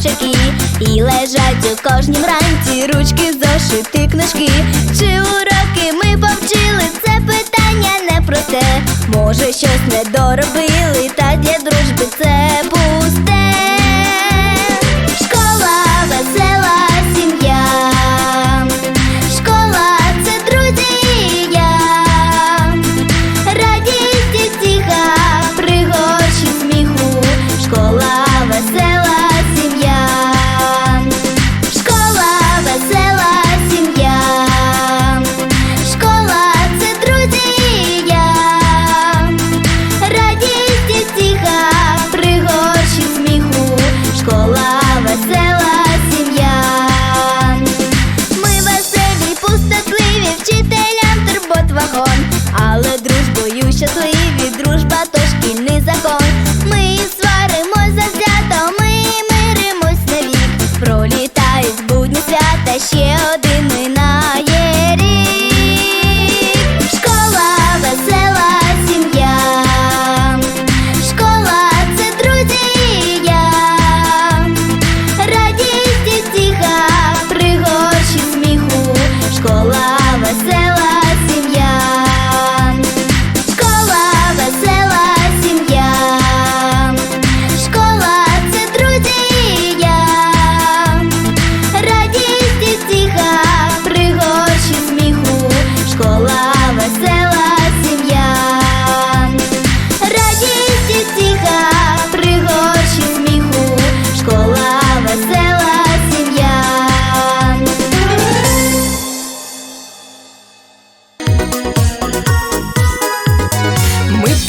хлопчики, і лежать у кожнім ранці ручки, зашити книжки. Чи уроки ми повчили? Це питання не про те. Може, щось не доробили, та для дружби це.